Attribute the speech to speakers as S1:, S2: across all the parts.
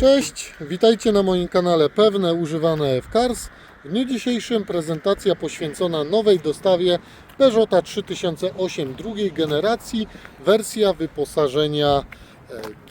S1: Cześć, witajcie na moim kanale Pewne Używane F-Cars. W dniu dzisiejszym prezentacja poświęcona nowej dostawie Peugeota 3008 drugiej generacji, wersja wyposażenia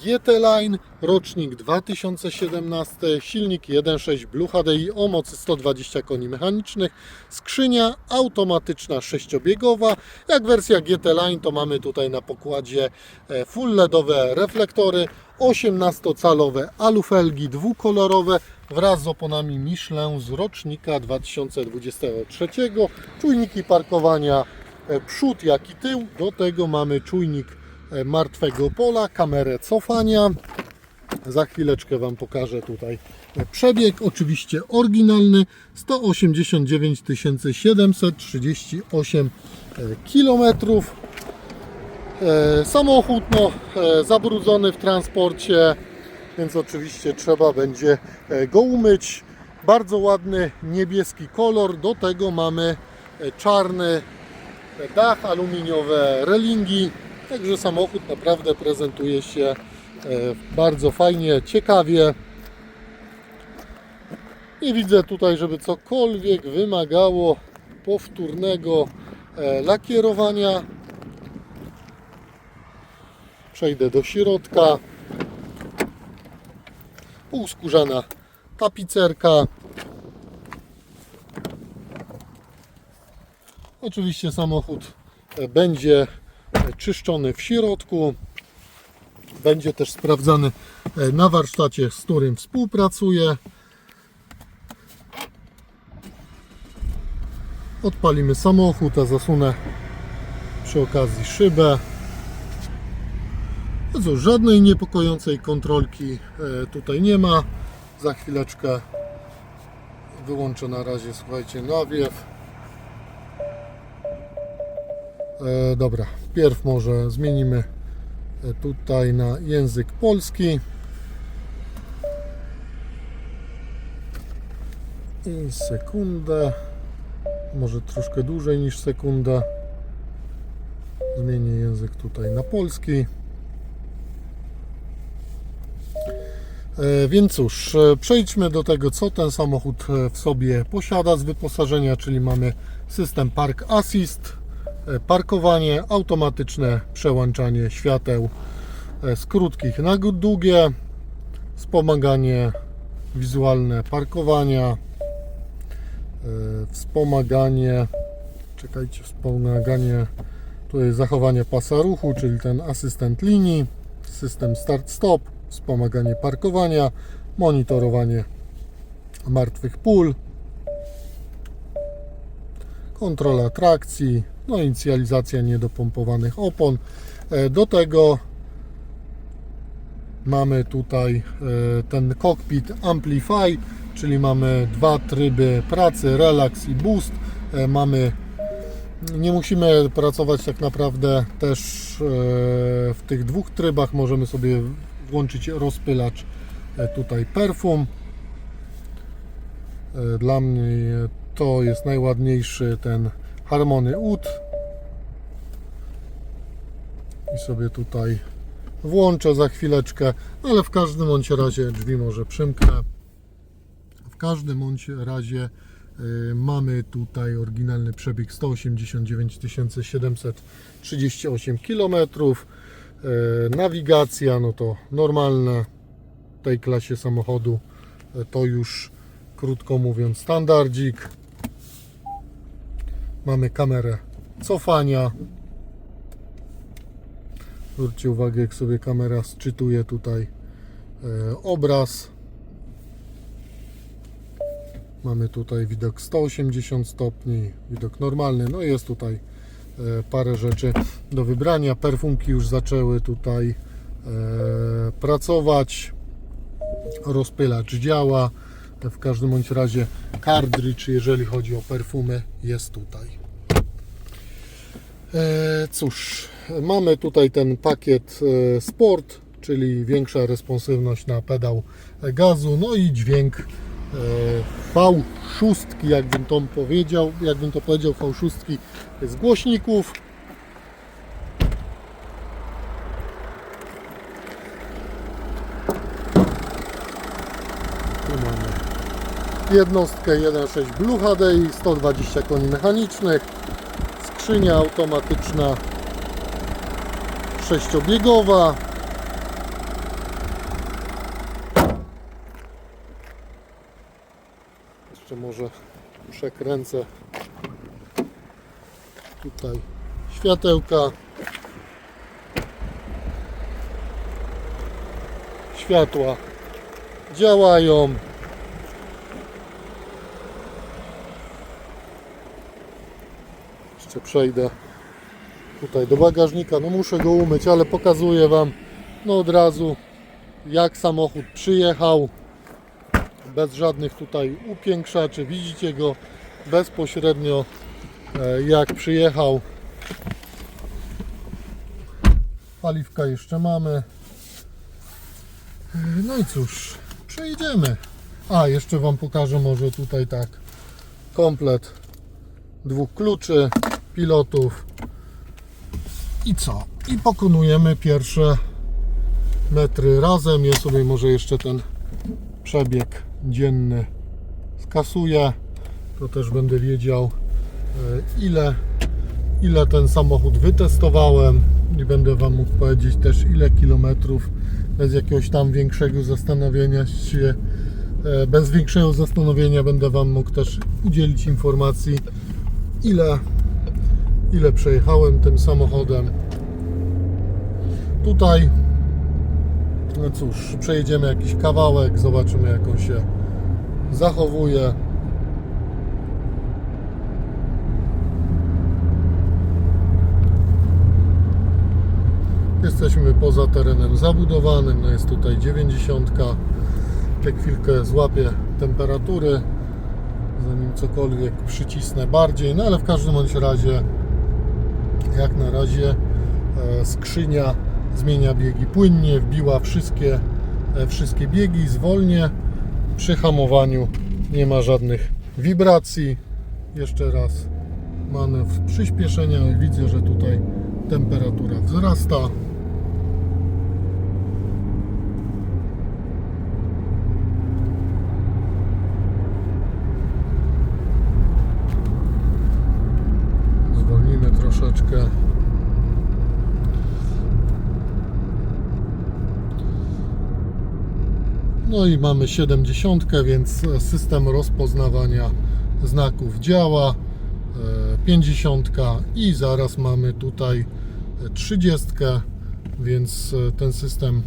S1: GT Line, rocznik 2017, silnik 1.6 Blue HDI o mocy 120 koni mechanicznych, skrzynia automatyczna sześciobiegowa. Jak wersja GT Line to mamy tutaj na pokładzie e, full LEDowe reflektory, 18-calowe alufelgi dwukolorowe wraz z oponami Michelin z rocznika 2023, czujniki parkowania e, przód jak i tył, do tego mamy czujnik martwego pola, kamerę cofania, za chwileczkę Wam pokażę tutaj przebieg, oczywiście oryginalny 189 738 km. E, Samochód no, e, zabrudzony w transporcie, więc oczywiście trzeba będzie e, go umyć. Bardzo ładny niebieski kolor, do tego mamy e, czarny dach, aluminiowe relingi, także samochód naprawdę prezentuje się e, bardzo fajnie, ciekawie. Nie widzę tutaj, żeby cokolwiek wymagało powtórnego e, lakierowania. Przejdę do środka. Półskórzana tapicerka. Oczywiście samochód e, będzie czyszczony w środku. Będzie też sprawdzany e, na warsztacie, z którym współpracuję. Odpalimy samochód, a zasunę przy okazji szybę. No cóż, żadnej niepokojącej kontrolki e, tutaj nie ma. Za chwileczkę wyłączę na razie, słuchajcie, nawiew. E, dobra, wpierw może zmienimy e, tutaj na język polski. I sekundę, może troszkę dłużej niż sekundę. Zmienię język tutaj na polski. E, Więc cóż, e, przejdźmy do tego, co ten samochód w sobie posiada z wyposażenia, czyli mamy system Park Assist, parkowanie, automatyczne przełączanie świateł e, z krótkich na długie, wspomaganie wizualne parkowania, e, wspomaganie, czekajcie, wspomaganie tutaj zachowanie pasa ruchu, czyli ten asystent linii, system start-stop, wspomaganie parkowania, monitorowanie martwych pól, kontrola trakcji, no inicjalizacja niedopompowanych opon. E, Do tego mamy tutaj e, ten cockpit Amplify, czyli mamy dwa tryby pracy, relax i boost. E, Mamy nie musimy pracować tak naprawdę też w tych dwóch trybach. Możemy sobie włączyć rozpylacz tutaj perfum. Dla mnie to jest najładniejszy ten Harmony Ud. I sobie tutaj włączę za chwileczkę, ale w każdym bądź razie drzwi może przymknę. W każdym bądź razie y, mamy tutaj oryginalny przebieg 189 738 km. Y, Nawigacja, no to normalne w tej klasie samochodu y, to już krótko mówiąc standardzik. Mamy kamerę cofania. Zwróćcie uwagę, jak sobie kamera sczytuje tutaj e, obraz. Mamy tutaj widok 180 stopni, widok normalny. No jest tutaj e, parę rzeczy do wybrania. Perfumki już zaczęły tutaj e, pracować. Rozpylacz działa. W każdym bądź razie cartridge, jeżeli chodzi o perfumy, jest tutaj. E, Cóż, mamy tutaj ten pakiet e, Sport, czyli większa responsywność na pedał gazu, no i dźwięk e, V6, jakbym to powiedział, jakbym to powiedział, V6 z głośników. Jednostkę 1.6 Blue HDI, 120 koni mechanicznych, skrzynia automatyczna sześciobiegowa. Jeszcze może przekręcę tutaj światełka. Światła działają. Jeszcze przejdę tutaj do bagażnika. No muszę go umyć, ale pokazuję Wam no od razu jak samochód przyjechał. Bez żadnych tutaj upiększaczy. Widzicie go bezpośrednio e, jak przyjechał. Paliwka jeszcze mamy. E, No i cóż, przejedziemy. A, jeszcze Wam pokażę może tutaj tak komplet dwóch kluczy, pilotów i co? I pokonujemy pierwsze metry razem. Ja sobie może jeszcze ten przebieg dzienny skasuję. To też będę wiedział e, ile, ile ten samochód wytestowałem i będę Wam mógł powiedzieć też ile kilometrów bez jakiegoś tam większego zastanowienia się e, bez większego zastanowienia będę Wam mógł też udzielić informacji ile, ile przejechałem tym samochodem tutaj no cóż, przejedziemy jakiś kawałek, zobaczymy jak on się zachowuje. Jesteśmy poza terenem zabudowanym, no jest tutaj 90. Te chwilkę złapię temperatury, zanim cokolwiek przycisnę bardziej, no ale w każdym bądź razie, jak na razie e, skrzynia zmienia biegi płynnie, wbiła wszystkie, e, wszystkie biegi, zwolnie. Przy hamowaniu nie ma żadnych wibracji. Jeszcze raz manewr przyspieszenia widzę, że tutaj temperatura wzrasta. No i mamy 70, więc system rozpoznawania znaków działa. e, 50 i zaraz mamy tutaj 30, więc e, ten system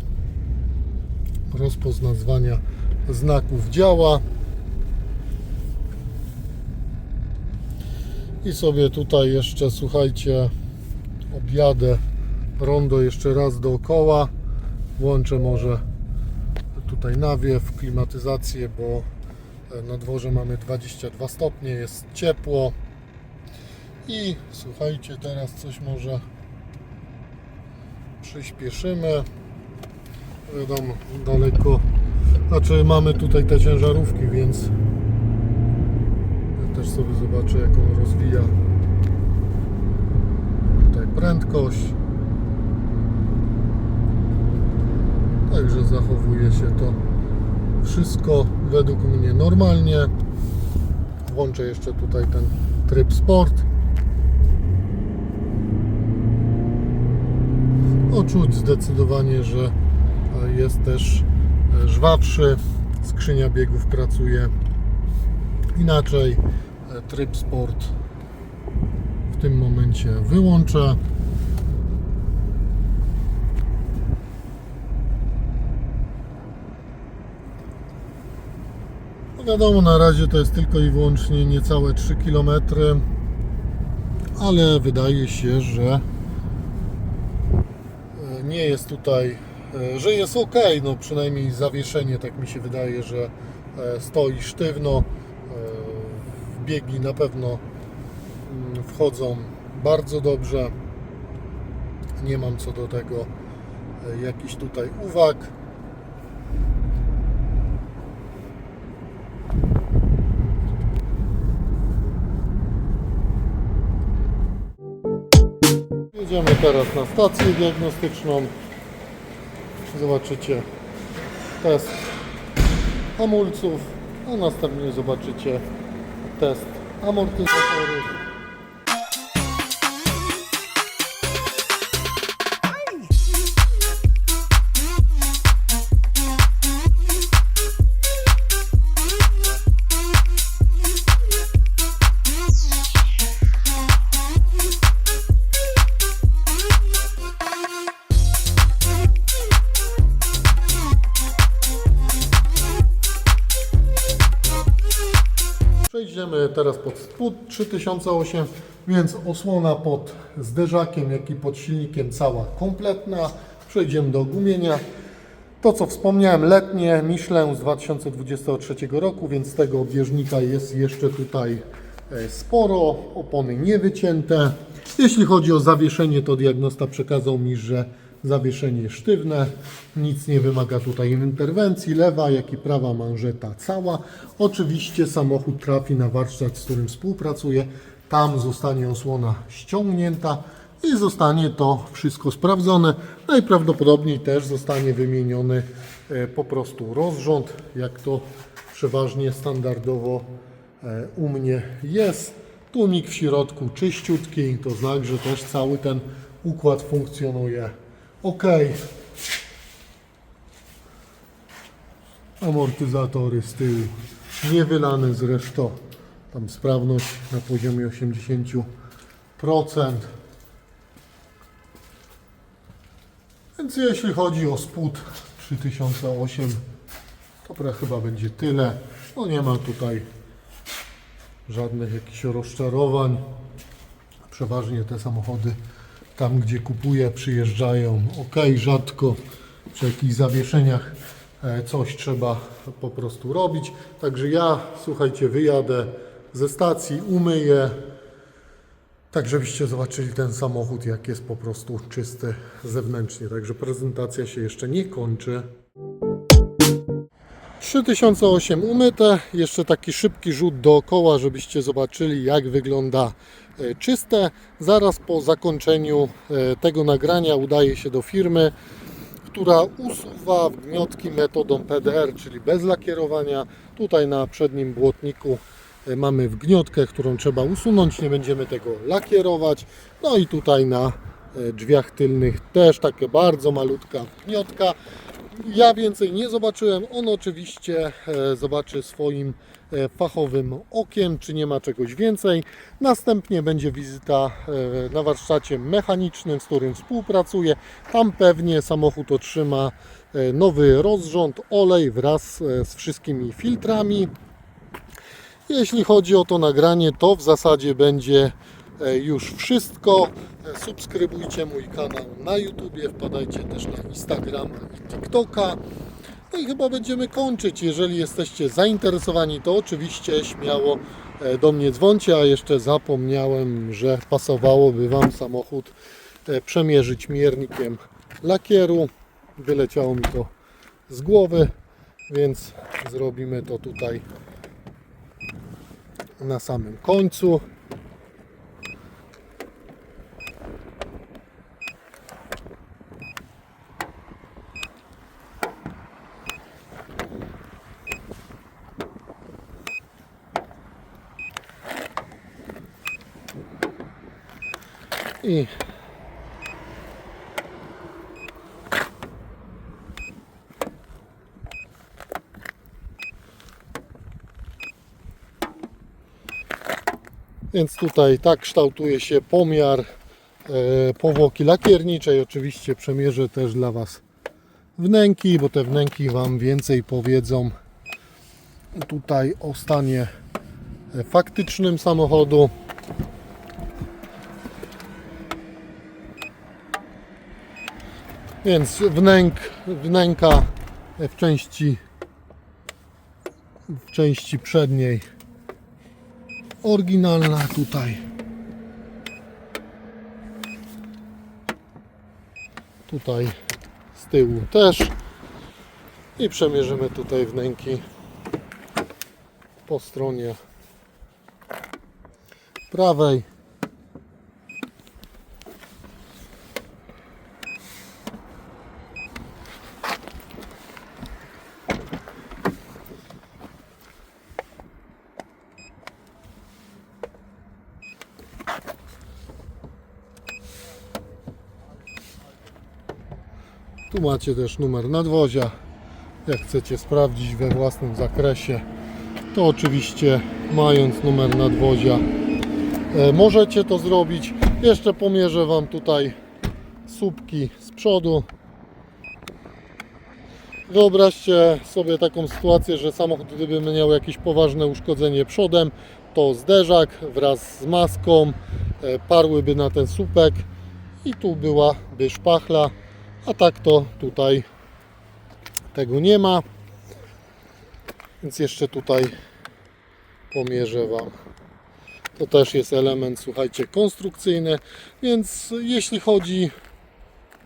S1: rozpoznawania znaków działa. I sobie tutaj jeszcze słuchajcie, objadę rondo jeszcze raz dookoła. Włączę może tutaj nawiew, klimatyzację, bo e, na dworze mamy 22 stopnie, jest ciepło. I słuchajcie, teraz coś może przyspieszymy. Wiadomo, daleko. Znaczy mamy tutaj te ciężarówki, więc ja też sobie zobaczę jak on rozwija tutaj prędkość. Także zachowuje się to wszystko według mnie normalnie. Włączę jeszcze tutaj ten tryb sport. No, zdecydowanie, że e, jest też e, żwawszy. Skrzynia biegów pracuje inaczej. E, Tryb sport w tym momencie wyłączę. No wiadomo, na razie to jest tylko i wyłącznie niecałe 3 km, ale wydaje się, że e, nie jest tutaj, e, że jest ok, no przynajmniej zawieszenie, tak mi się wydaje, że e, stoi sztywno. Biegi na pewno mm, wchodzą bardzo dobrze. Nie mam co do tego jakichś tutaj uwag. Jedziemy teraz na stację diagnostyczną. Zobaczycie test hamulców, a następnie zobaczycie test amortyzatorów. Teraz pod spód 3008, więc osłona pod zderzakiem, jak i pod silnikiem cała kompletna. Przejdziemy do gumienia. To co wspomniałem, letnie Michelin z 2023 roku, więc tego obieżnika jest jeszcze tutaj e, sporo. Opony niewycięte. Jeśli chodzi o zawieszenie, to diagnosta przekazał mi, że zawieszenie sztywne, nic nie wymaga tutaj interwencji, lewa jak i prawa manżeta cała. Oczywiście samochód trafi na warsztat, z którym współpracuję, tam zostanie osłona ściągnięta i zostanie to wszystko sprawdzone. Najprawdopodobniej też zostanie wymieniony e, po prostu rozrząd, jak to przeważnie standardowo e, u mnie jest. Tłumik w środku czyściutki, to znak, że też cały ten układ funkcjonuje ok. Amortyzatory z tyłu nie wylane zresztą. Tam sprawność na poziomie 80%. Więc jeśli chodzi o spód 3008, to chyba będzie tyle. No nie ma tutaj żadnych jakichś rozczarowań. Przeważnie te samochody tam, gdzie kupuję, przyjeżdżają ok, rzadko przy jakichś zawieszeniach e, coś trzeba po prostu robić. Także ja, słuchajcie, wyjadę ze stacji, umyję, tak żebyście zobaczyli ten samochód, jak jest po prostu czysty zewnętrznie. Także prezentacja się jeszcze nie kończy. 3008 umyte, jeszcze taki szybki rzut dookoła, żebyście zobaczyli jak wygląda czyste. Zaraz po zakończeniu e, tego nagrania udaję się do firmy, która usuwa wgniotki metodą PDR, czyli bez lakierowania. Tutaj na przednim błotniku e, mamy wgniotkę, którą trzeba usunąć, nie będziemy tego lakierować. No i tutaj na e, drzwiach tylnych też takie bardzo malutka wgniotka. Ja więcej nie zobaczyłem. On oczywiście e, zobaczy swoim e, fachowym okiem, czy nie ma czegoś więcej. Następnie będzie wizyta e, na warsztacie mechanicznym, z którym współpracuję. Tam pewnie samochód otrzyma nowy rozrząd, olej wraz z wszystkimi filtrami. Jeśli chodzi o to nagranie, to w zasadzie będzie już wszystko. E, Subskrybujcie mój kanał na YouTubie, wpadajcie też na Instagram i TikToka. No i chyba będziemy kończyć. Jeżeli jesteście zainteresowani, to oczywiście śmiało e, do mnie dzwoncie, a jeszcze zapomniałem, że pasowałoby Wam samochód e, przemierzyć miernikiem lakieru. Wyleciało mi to z głowy, więc zrobimy to tutaj na samym końcu. I Więc tutaj tak kształtuje się pomiar e, powłoki lakierniczej. Oczywiście przemierzę też dla Was wnęki, bo te wnęki Wam więcej powiedzą tutaj o stanie e, faktycznym samochodu. Więc wnęk, wnęka w części w części przedniej oryginalna tutaj. Tutaj z tyłu też. I przemierzymy tutaj wnęki po stronie prawej. Tu macie też numer nadwozia. Jak chcecie sprawdzić we własnym zakresie, to oczywiście mając numer nadwozia e, możecie to zrobić. Jeszcze pomierzę Wam tutaj słupki z przodu. Wyobraźcie sobie taką sytuację, że samochód gdyby miał jakieś poważne uszkodzenie przodem, to zderzak wraz z maską e, parłyby na ten słupek i tu byłaby szpachla, a tak to tutaj tego nie ma. Więc jeszcze tutaj pomierzę Wam. To też jest element, słuchajcie, konstrukcyjny, więc jeśli chodzi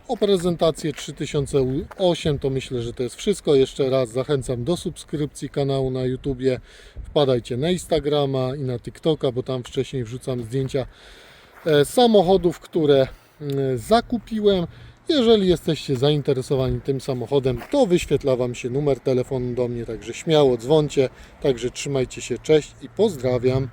S1: o prezentację 3008 to myślę, że to jest wszystko. Jeszcze raz zachęcam do subskrypcji kanału na YouTubie. Wpadajcie na Instagrama i na TikToka, bo tam wcześniej wrzucam zdjęcia e, samochodów, które e, zakupiłem. Jeżeli jesteście zainteresowani tym samochodem, to wyświetla Wam się numer telefonu do mnie, także śmiało dzwoncie. Także trzymajcie się, cześć i pozdrawiam.